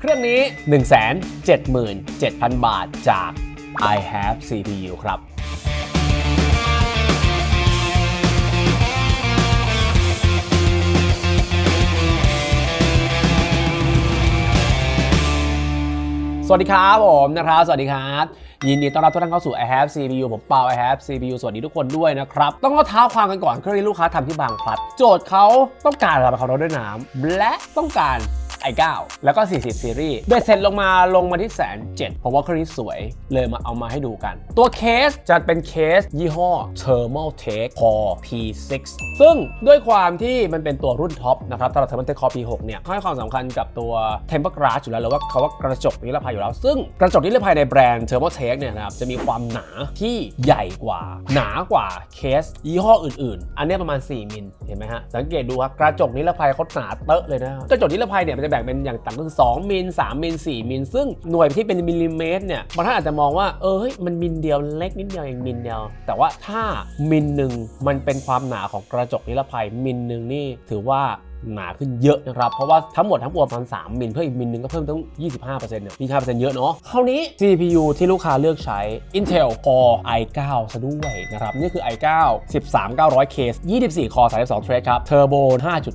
เครื่องนี้ 177,000 บาทจาก I have CPU ครับสวัสดีครับผมนะครับ สวัสดีครับ ยินดีต้อนรับทุกท่านเข้าสู่ I have CPU ผมเปา I have CPU สวัสดีทุกคนด้วยนะครับ ต้องเข้าเท้าความกันก่อนเครื่องนี้ลูกค้าทำที่บางพลัด โจทย์เขาต้องการระบายความร้อนด้วยน้ำและต้องการ i9 แล้วก็ 40 ซีรีส์เบ็ดเสร็จลงมาลงมาที่แสนเจ็ดผมว่าเครื่องนี้สวยเลยมาเอามาให้ดูกัน ตัวเคสจะเป็นเคสยี่ห้อ Thermal Take Core P6 ซึ่งด้วยความที่มันเป็นตัวรุ่นท็อปนะครับสำหรับ Thermal Take Core P6 เนี่ยให้ความสำคัญกับตัว Tempered Glass อยู่แล้วหรือว่าเขาว่ากระจกนิรภัยอยู่แล้ว ซึ่งกระจกนิรภัยในแบรนด์ Thermal Take เนี่ยนะครับจะมีความหนาที่ใหญ่กว่า หนากว่าเคสยี่ห้ออื่น ๆ อันนี้ประมาณ 4 มิลเห็นไหมฮะสังเกตดูครับกระจกนิรภัยเขาหนาเตอะเลยนะกระจกนิรภัยเนี่ยมันจะแบ่งเป็นอย่างต่ำก็คือ2มิล3มิล4มิลซึ่งหน่วยที่เป็นมิลลิเมตรเนี่ยบางท่านอาจจะมองว่าเออเฮ้ยมันมิลเดียวเล็กนิดเดียวเองมิลเดียว แต่ว่าถ้ามิลหนึ่งมันเป็นความหนาของกระจกนิรภัยมิลหนึ่งนี่ถือว่า หนาขึ้นเยอะนะครับ เพราะว่าทั้งหมดทั้งปวงประมาณ3มิลเพิ่มอีกมิลนึงก็เพิ่มตั้ง 25%เนี่ย25%เยอะเนาะคราวนี้ CPU ที่ลูกค้าเลือกใช้ Intel Core i9 ซะด้วยนะครับ นี่คือ i9 13900 case 24 core 32 thread ครับ Turbo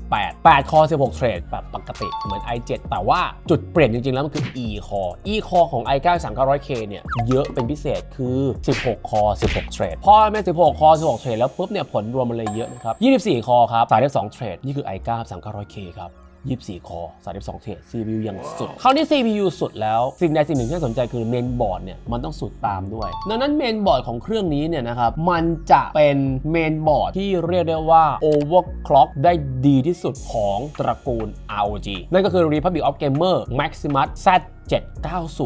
5.8 8 core 16 thread แบบปกติเหมือน i7 แต่ว่าจุดเปลี่ยนจริงๆ แล้วมันคือ e core e core ของ i9 3900K เนี่ยเยอะเป็นพิเศษคือ 16 core 16 thread พอแม่16 core 16 thread แล้วปุ๊บเนี่ยผลรวมมันเลยเยอะนะครับ24 core ครับ32 thread นี่คือ i9 3900K ครับ 24 คอ 32 เทรด CPU อย่างสุด คราวนี้ CPU สุดแล้ว สิ่งใดสิ่งหนึ่งที่น่าสนใจคือเมนบอร์ดเนี่ย มันต้องสุดตามด้วย ดังนั้นเมนบอร์ดของเครื่องนี้เนี่ยนะครับ มันจะเป็นเมนบอร์ดที่เรียกได้ว่า overclock ได้ดีที่สุดของตระกูล ROG นั่นก็คือ Republic of Gamer Maximus Z790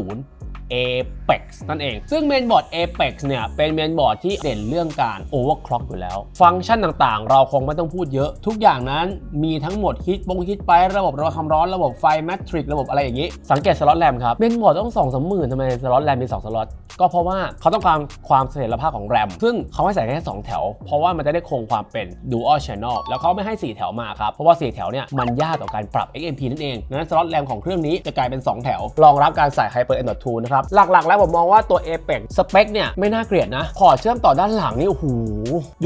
Apex นั่นเอง ซึ่งเมนบอร์ด Apex เนี่ย เป็นเมนบอร์ดที่เด่นเรื่องการ overclock อกอยู่แล้ว ฟังก์ชันต่างๆ เราคงไม่ต้องพูดเยอะ ทุกอย่างนั้นมีทั้งหมดฮิตบงฮิตไประบบระบายความร้อนระบบไฟแมทริกระบบอะไรอย่างนี้ สังเกตสล็อตแรมครับ เมนบอร์ดต้อง2 3 0 0 0 0ทำไมสล็อตแรมมี2สล็อตก็เพราะว่าเขาต้องการความเสถียรภาพของแรมซึ่งเขาให้ใส่แค่2แถว เพราะว่ามันจะได้คงความเป็น dual channel แล้วเขาไม่ให้ 4 แถวมาครับ เพราะว่า 4 แถวเนี่ยมันยากต่อการปรับ XMP นั่นเองดังนั้นสล็อตแรมของเครื่องนี้จะกลายเป็น 2 แถว รองรับการใส่ Hyper M.2 นะครับหลักๆ แล้วผมมองว่าตัว Apex สเปคเนี่ยไม่น่าเกลียดนะ พอร์ตเชื่อมต่อด้านหลังนี่โอ้โห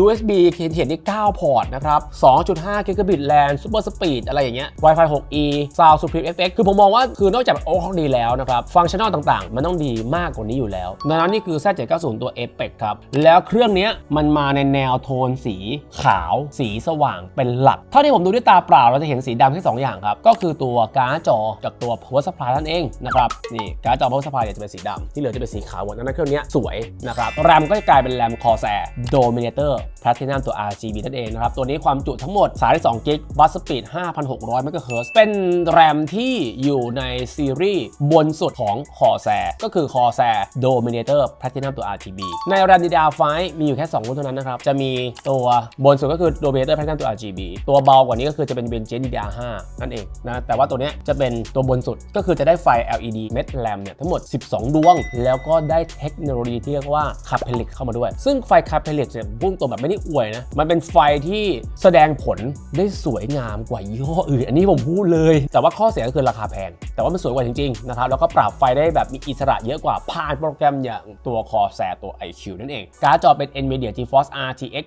USB เขียนเขียนที่9พอร์ตนะครับ 2.5 Gigabit LAN Super Speed อะไรอย่างเงี้ย Wi-Fi 6E Sound Supreme FX คือผมมองว่าคือนอกจากโอ้เขาดีแล้วนะครับ ฟังก์ชันนอลต่างๆ มันต้องดีมากกว่านี้อยู่แล้วดังนั้นนี่คือ Z790 ตัว Apex ครับ แล้วเครื่องนี้มันมาในแนวโทนสีขาว สีสว่างเป็นหลัก เท่าที่ผมดูด้วยตาเปล่าเราจะเห็นสีดำแค่สองอย่างครับ ก็คือตัวการ์ดจอกับตัว power supply นั่นเองนะครับ นี่การ์ดจอ power supply เนี่ยจะเป็นสีดำที่เหลือจะเป็นสีขาวหมดนั้นเครื่องนี้สวยนะครับแรมก็จะกลายเป็นแรม Corsair Dominator Platinum ตัว RGB นั่นเองนะครับ ตัวนี้ความจุทั้งหมด 32 g b บัสสปีด 5,600 MHz เป็นแรมที่อยู่ในซีรีส์บนสุดของ Corsair ก็คือ Corsair Dominator Platinum ตัว RGB ใน RAM DDR5 มีอยู่แค่ 2 รุ่นเท่านั้นนะครับ จะมีตัวบนสุดก็คือ Dominator Platinum ตัว RGB ตัวเบากว่านี้ก็คือจะเป็น Gen DDR5 นั่นเองนะแต่ว่าตัวเนี้ยจะเป็นตัวบนสุดก็คือจะได้ไฟ LED Met RAM เนี่ยทั้งหมด12ดวง แล้วก็ได้เทคโนโลยีที่เรียกว่า c a p e l i c เข้ามาด้วย ซึ่งไฟ c a p e l i c เนี่ยพุ่งตัวแบบไม่ได้อวยนะ มันเป็นไฟที่แสดงผลได้สวยงามกว่ายี่ห้ออื่น อันนี้ผมพูดเลย แต่ว่าข้อเสียก็คือราคาแพง แต่ว่ามันสวยกว่าจริงๆนะครับ แล้วก็ปรับไฟได้แบบมีอิสระเยอะกว่าผ่านโปรแกรมอย่างตัว Corsair ตัว iQ นั่นเอง การ์ดจอเป็น NVIDIA GeForce RTX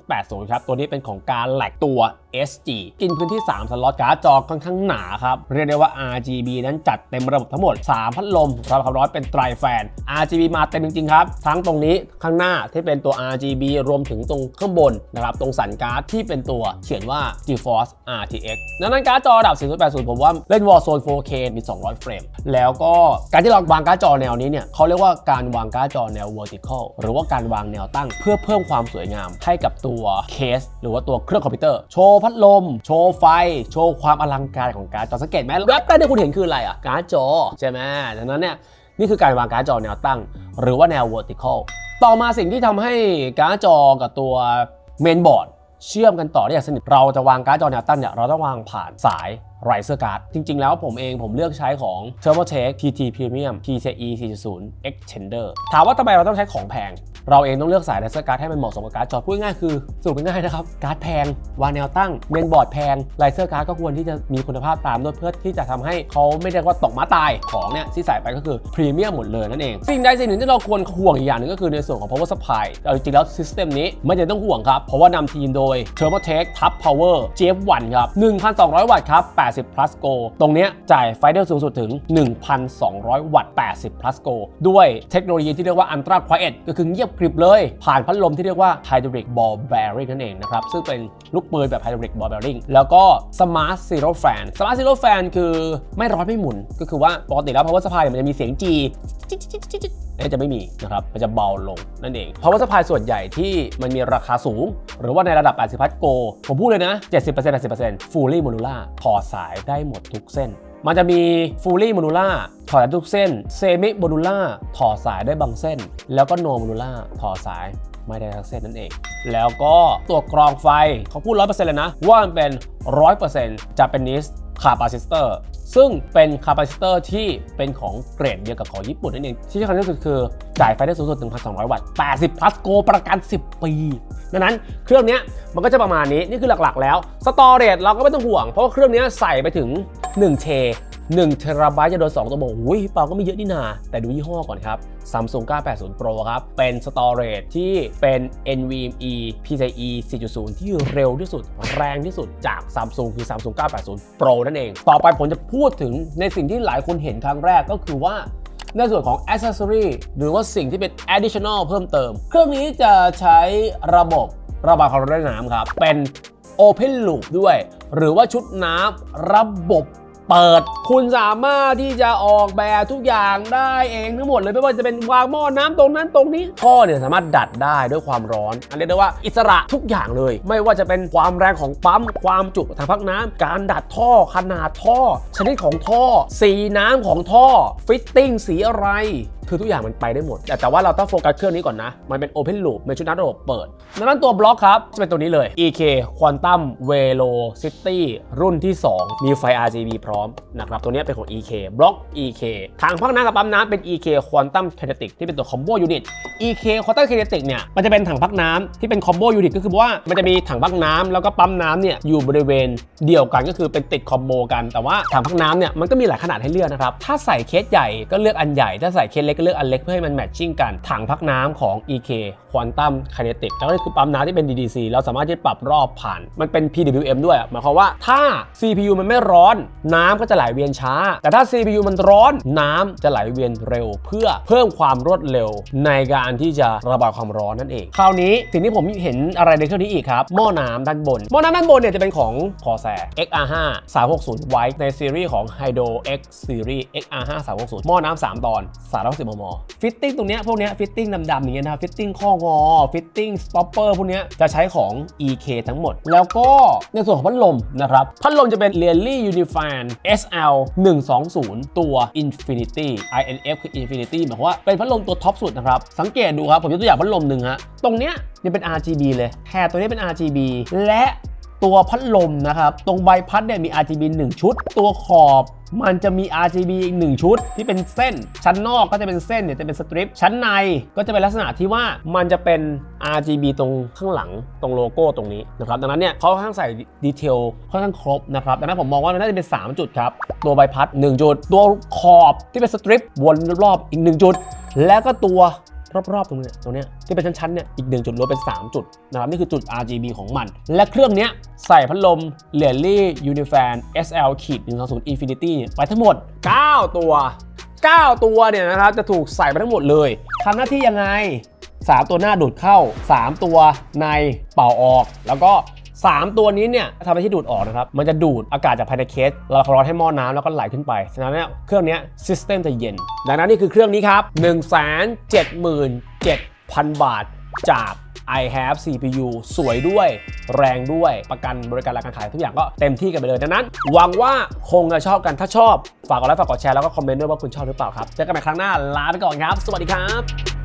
4080 ครับ ตัวนี้เป็นของการแหลกตัว SG กินพื้นที่ 3 สล็อตการ์ดจอค่อนข้างหนาครับ เรียกได้ว่า RGB นั้นจัดเต็มระบบทั้งหมด 3 พัดลมระบความร้อนเป็นไตรแฟน RGB มาเต็มจริงๆครับ ทั้งตรงนี้ข้างหน้าที่เป็นตัว RGB รวมถึงตรงข้างบนนะครับ ตรงสันการ์ดที่เป็นตัวเขียนว่า GeForce RTX ดังนั้นการ์ดจอระดับ 4080 ผมว่าเล่น Warzone 4K มี 200 เฟรม แล้วก็การที่เราวางการ์ดจอแนวนี้เนี่ยเขาเรียกว่าการวางการ์ดจอแนว vertical หรือว่าการวางแนวตั้ง เพื่อเพิ่มความสวยงามให้กับตัวเคส หรือว่าตัวเครื่องคอมพิวเตอร์ โชว์พัดลม โชว์ไฟ โชว์ความอลังการของการ์ดจอสังเกตไหมแวบแรกที่คุณเห็นคืออะไรอะการ์ดจอใช่ไหมดังนั้นเนี่ยนี่คือการวางการ์ดจอแนวตั้ง หรือว่าแนว vertical ต่อมาสิ่งที่ทำให้การ์ดจอกับตัวเมนบอร์ดเชื่อมกันต่อได้อย่างสนิท เราจะวางการ์ดจอแนวตั้งเนี่ยเราต้องวางผ่านสายไรเซอร์การ์ดจริง ๆ แล้วผมเองผมเลือกใช้ของ t u r b o t e c h TT Premium PCE 4.0 Extender ถามว่าทำไมเราต้องใช้ของแพง เราเองต้องเลือกสายไลเซอร์การ์ดให้มันเหมาะสมกับการ์ดจอพูดง่ายคือสรุปง่ายนะครับการ์ดแพงวางแนวตั้งเมนบอร์ดแพงไลเซอร์การ์ดก็ควรที่จะมีคุณภาพตามด้วยเพื่อที่จะทำให้เขาไม่เรียกว่าตกม้าตายของเนี่ยที่ใส่ไปก็คือพรีเมียมหมดเลยนั่นเองสิ่งใดสิ่งหนึ่งที่เราควรห่วงอีกอย่างหนึ่งก็คือในส่วนของ power supply เอาจริงๆแล้ว system นี้ไม่จำเป็นต้องห่วงครับเพราะว่านำทีมโดย TurboTech Top Power GF1 ครับ1,200 วัตต์ครับ80 plus go ตรงเนี้ยจ่ายไฟได้สูงสุดถึง 1,200 วัตต์80 plus go ด้วยเทคโนโลยีที่เรียกว่า Ultra Quiet ก็คือเงียบกริบเลย ผ่านพัดลมที่เรียกว่า Hydraulic Ball Bearing นั่นเองนะครับ ซึ่งเป็นลูกปืนแบบ Hydraulic Ball Bearing แล้วก็ Smart Zero Fan Smart Zero Fan คือไม่ร้อนไม่หมุน ก็คือว่าปกติแล้ว power supply มันจะมีเสียงจีจีจีจีจีนนี้จะไม่มีนะครับ มันจะเบาลงนั่นเอง power supply ส่วนใหญ่ที่มันมีราคาสูง หรือว่าในระดับ 80 พัทโก ผมพูดเลยนะ 70% 80% fully modular ถอดสายได้หมดทุกเส้นมันจะมี fully modular ถอดได้ทุกเส้น semi modular ถอดสายได้บางเส้น แล้วก็ no modular ถอดสายไม่ได้ทั้งเส้นนั่นเอง แล้วก็ตัวกรองไฟเขาพูด 100%เลยนะ ว่ามันเป็น 100% Japanese capacitor ซึ่งเป็นคาปาซิเตอร์ที่เป็นของเกรดเดียวกับของญี่ปุ่นนั่นเอง ที่สำคัญที่สุดคือ จ่ายไฟได้สูงสุด 1,200 วัตต์ 80 plus go ประกัน 10 ปีดังนั้นเครื่องนี้มันก็จะประมาณนี้ นี่คือหลักๆแล้ว สตอเรจเราก็ไม่ต้องห่วง เพราะว่าเครื่องนี้ใส่ไปถึง 1เท1เทราไบต์จะโดน2ตัวบอกอุ้ยเปล่าก็ไม่เยอะนี่นา แต่ดูยี่ห้อก่อนครับ Samsung 980 Pro ครับ เป็นสตอเรจที่เป็น NVMe PCIe 4.0 ที่เร็วที่สุด แรงที่สุดจาก Samsung คือ Samsung 980 Pro นั่นเอง ต่อไปผมจะพูดถึงในสิ่งที่หลายคนเห็นครั้งแรกก็คือว่าในส่วนของ accessory หรือว่าสิ่งที่เป็น additional เพิ่มเติม เครื่องนี้จะใช้ระบบระบายความร้อนด้น้ำครับ เป็น open loop ด้วย หรือว่าชุดน้ำระบบ เปิด คุณสามารถที่จะออกแบบทุกอย่างได้เองทั้งหมดเลยไม่ว่าจะเป็นวางหม้อน้ำตรงนั้นตรงนี้ท่อเนี่ยสามารถดัดได้ด้วยความร้อนอันเรียกได้ว่าอิสระทุกอย่างเลย ไม่ว่าจะเป็นความแรงของปั๊มความจุทางพักน้ำการดัดท่อขนาดท่อ ชนิดของท่อ สีน้ำของท่อ ฟิตติ้งสีอะไร คือทุกอย่างมันไปได้หมด แต่แต่ว่าเราต้องโฟกัสเครื่องนี้ก่อนนะ มันเป็น Open Loop เป็นชุดนัดระบบเปิดดังนั้นตัวบล็อกครับ จะเป็นตัวนี้เลย EK Quantum Velocity รุ่นที่ 2 มีไฟ RGB พร้อมนะครับ ตัวนี้เป็นของ EK บล็อก EK ทางพักน้ำกับปั๊มน้ำเป็น EK Quantum Kinetic ที่เป็นตัว Combo Unit EK Quantum Kinetic เนี่ย มันจะเป็นถังพักน้ำที่เป็น Combo Unit ก็คือว่ามันจะมีถังพักน้ำแล้วก็ปั๊มน้ำเนี่ยอยู่บริเวณเดียวกันก็คือเป็นติดคอมโบกัน แต่ว่าถังพักน้ำเนี่ยมันก็มีหลายขนาดให้เลือกนะครับถ้าใส่เคสใหญ่ก็เลือกอันใหญ่ถ้าใส่เคสเล็กก็เลือกอันเล็กเพื่อให้มันแมทชิ่งกัน ถังพักน้ำของ EK Quantum Kinetic แล้วก็นี่คือปั๊มน้ำที่เป็น DDC เราสามารถที่จะปรับรอบผ่าน มันเป็น PWM ด้วยหมายความว่าถ้า CPU มันไม่ร้อน น้ำก็จะไหลเวียนช้า แต่ถ้า CPU มันร้อน น้ำจะไหลเวียนเร็ว เพื่อเพิ่มความรวดเร็วในการที่จะระบายความร้อนนั่นเอง คราวนี้สิ่งที่ผมเห็นอะไรในเครื่องนี้อีกครับหม้อน้ำด้านบนหม้อน้ำด้านบนเนี่ยจะเป็นของ Corsair XR5 360 White ในซีรีส์ของ Hydro X Series XR5 360หม้อน้ำ3ตอน360มมฟิตติ้งตรงเนี้ยพวกเนี้ยฟิตติ้งดำๆอย่างเงี้ยนะครับฟิตติ้งข้องอฟิตติ้งสต็อปเปอร์พวกเนี้ยจะใช้ของ EK ทั้งหมด แล้วก็ในส่วนของพัดลมนะครับ พัดลมจะเป็น r e a l l y Unifan SL 120 ตัว Infinity INF คือ Infinity หมายความว่าเป็นพัดลมตัวท็อปสุดนะครับ สังเกตดูครับ ผมยกตัวอย่างพัดลมหนึ่งฮะตรงเนี้ยยังเป็น RGB เลยแค่ตัวนี้เป็น RGB และ ตัวพัดลมนะครับ ตรงใบพัดเนี่ยมี RGB 1 ชุด ตัวขอบมันจะมี RGB อีก 1 ชุดที่เป็นเส้น ชั้นนอกก็จะเป็นเส้นเนี่ยจะเป็นสตริป ชั้นในก็จะเป็นลักษณะที่ว่ามันจะเป็น RGB ตรงข้างหลังตรงโลโก้ตรงนี้นะครับดังนั้นเนี่ยเขาค่อนข้างใส่ดีเทลค่อนข้างครบนะครับดังนั้นผมมองว่ามันน่าจะเป็น 3 จุดครับ ตัวใบพัด 1 จุด ตัวขอบที่เป็นสตริปวนรอบอีก 1 จุด แล้วก็ตัว รอบๆตรงนี้ตรงนี้ที่เป็นชั้นๆเนี่ยอีก 1 จุดรวมเป็น 3 จุดนะครับนี่คือจุด RGB ของมัน และเครื่องนี้ใส่พัดลมเ e ลี่ Unifan SL ขีด120 Infinity ไปทั้งหมด 9 ตัว 9 ตัวเนี่ยนะครับจะถูกใส่ไปทั้งหมดเลยทำหน้าที่ยังไง 3 ตัวหน้าดูดเข้า 3 ตัวในเป่าออกแล้วก็ 3 ตัวนี้เนี่ยทำหน้าที่ดูดออกนะครับมันจะดูดอากาศจากภายในเคสเราความร้อนให้หม้อน้ำแล้วก็ไหลขึ้นไปฉะนั้นเนี่ยเครื่องนี้ซิสเต็มจะเย็น ดังนั้นนี่คือเครื่องนี้ครับ 177,000 บาทจาก i have CPU สวยด้วย แรงด้วยประกันบริการราการขายทุกอย่างก็เต็มที่กันไปเลยดังนั้น หวังว่าคงจะชอบกันถ้าชอบ ฝากกดไลค์ฝากกดแชร์แล้วก็คอมเมนต์ด้วยว่าคุณชอบหรือเปล่าครับเจอกันใหม่ครั้งหน้าลาไปก่อนครับ สวัสดีครับ